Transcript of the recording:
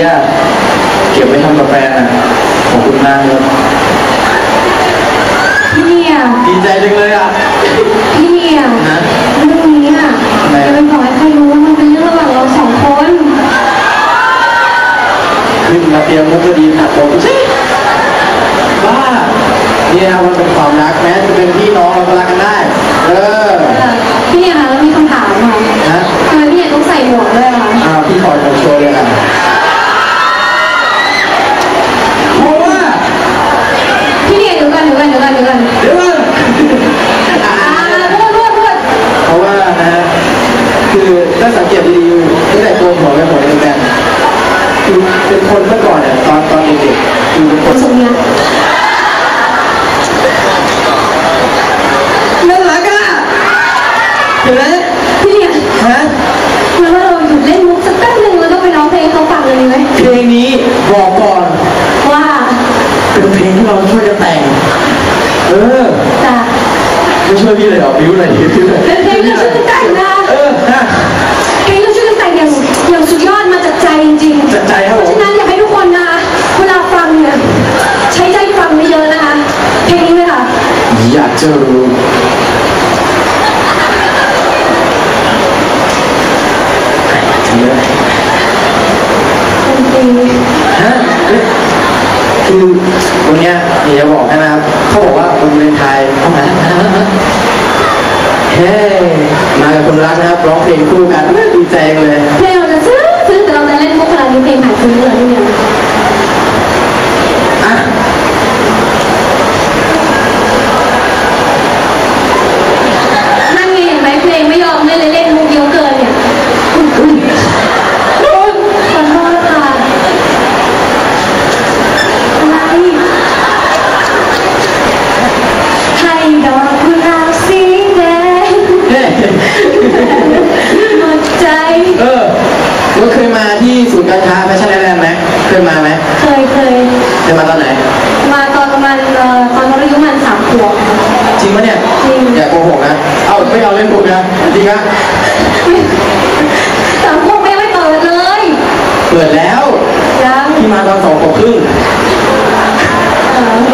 มื่อกี้อะเก็บไว้ทำกาแฟน่ะขอบคุณมากเลยพี่เนี่ยดีใจจังเลยอะพี่เนี่ยฮะเรื่องนี้อะทำไมจะไปบอกให้ใครรู้ว่ามันเป็นเรื่องระหว่างเราสองคนขึ้นมาเตรียมมุกก็ดีหักผมสิบ้าเนี่ยมันเป็นความรักแม้จะเป็นพี่น้องเราก็รักกันได้ เออเออพี่เนี่ยคะแล้วมีคำถามค่ะนะทำไมพี่เนี่ยต้องใส่หมวกด้วยอะคะอ่าพี่ขอผม ถ้าสังเกตดีๆตั้งแต่ตัวผมและผมเป็นแฟนคือเป็นคนเมื่อก่อนเนี่ยตอนตอนเด็กๆคือเป็นคนนทรงเนี้ยน่ารักอะเห็นไหมพี่เนี่ยฮะแล้วเราหยุดเล่นมุกสักแป๊บหนึ่งแล้วก็ไปร้องเพลงเขาฟังเลยดีไหมเพลงนี้บอกก่อนว่าเป็นเพลงที่เราช่วยกันแต่ง เออจะไม่ช่วยพี่เลยเหรอบิ้วหน่อยดิบิ้วหน่อยเป็นเพลงที่ช่วยกันแต่งนะเออฮะ อย่างอย่างสุดยอดมาจากใจจริงๆจัดใจครับเพผราะมฉะนั้นอยากให้ทุกคนนะเวลาฟังเนี่ยใช้ใจฟังเยอะๆนะคะเพลงนี้เลยค่ะอยากจะรู้เยอะดนตรีฮะเอ๊ะคือวันเนี้ยเดี๋ยวจะบอกให้นะครับเขาบอกว่าวันวาเลนไทน์เข้ามาแล้วมาแล้วมาแล้วเฮ้มากับคนรักนะครับร้องเพลงคู่กันดีใจจังเลย เพลงเราจะซึ้งซึ้งแต่เราจะเล่นมุกขนาดนี้เพลงหายซึ้งเลยนี่เนี่ย อะ นั่นไงเห็นไหมเพลงไม่ยอมเล่นเลยเล่นมุกเยอะเกินเนี่ยอุ๊ยอุ๊ยขอโทษค่ะอะไรให้ดอกกุหลาบสีแดง เฮ้ หมดใจ เออเราเคยมาที่ศูนย์การค้าแฟชั่นไอแลนด์ไหมเค ยมาไหมเคยเคยเคยมาตอนไหน มาตอนประมาณเอ่อตอนเราอายุประมาณสามขวบค่ะ จริงปะเนี่ยจริง อย่าโกหกนะ เอาไม่เอาเล่นบุกนะจริงนะสามขวบไม่ไม่เปิดเลยเปิดแล้วยังพี่มาตอนสองขวบครึ่ง เออโอเค